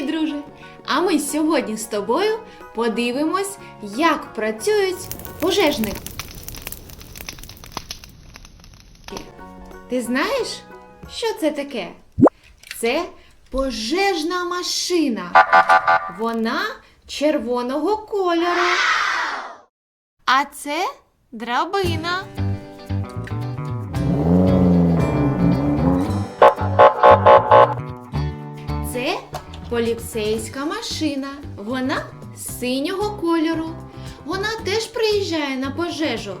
Привіт, друже! А ми сьогодні з тобою подивимось, як працюють пожежники. Ти знаєш, що це таке? Це пожежна машина. Вона червоного кольору. А це драбина. Поліцейська машина. Вона синього кольору. Вона теж приїжджає на пожежу,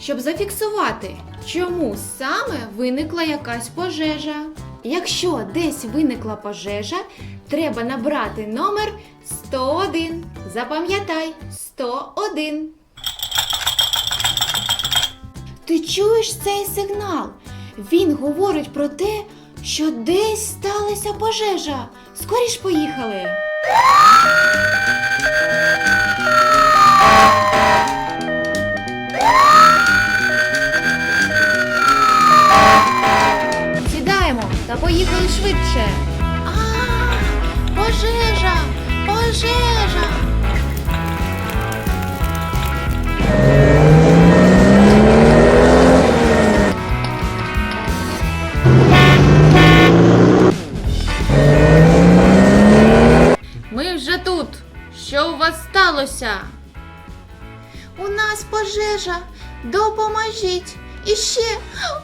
щоб зафіксувати, чому саме виникла якась пожежа. Якщо десь виникла пожежа, треба набрати номер 101. Запам'ятай 101. Ти чуєш цей сигнал? Він говорить про те, що десь сталася пожежа. Скоріш поїхали. Сідаємо та поїхали швидше. А, пожежа! Пожежа! Сталося? У нас пожежа. Допоможіть. І ще,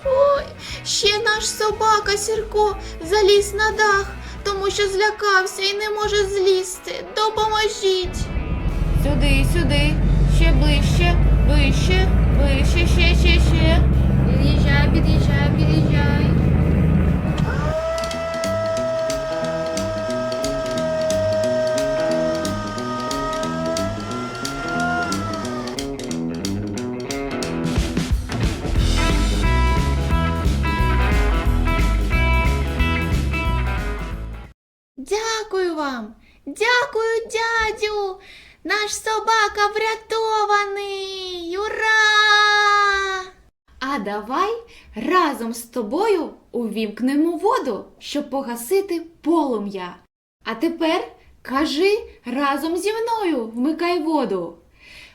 ой, ще наш собака Сірко заліз на дах, тому що злякався і не може злізти. Допоможіть. Сюди, сюди, ще ближче, вище, вище, ще, ще, ще. Під'їжджай, під'їжджай, під'їжджай. Дякую вам. Дякую, дядю. Наш собака врятований. Ура! А давай разом з тобою увімкнемо воду, щоб погасити полум'я. А тепер кажи разом зі мною вмикай воду.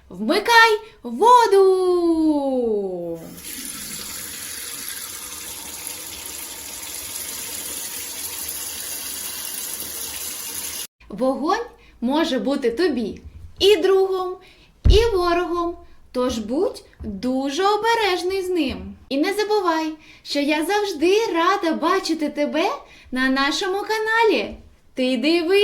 Вмикай воду! Вогонь може бути тобі і другом, і ворогом. Тож будь дуже обережний з ним. І не забувай, що я завжди рада бачити тебе на нашому каналі. Ти диви!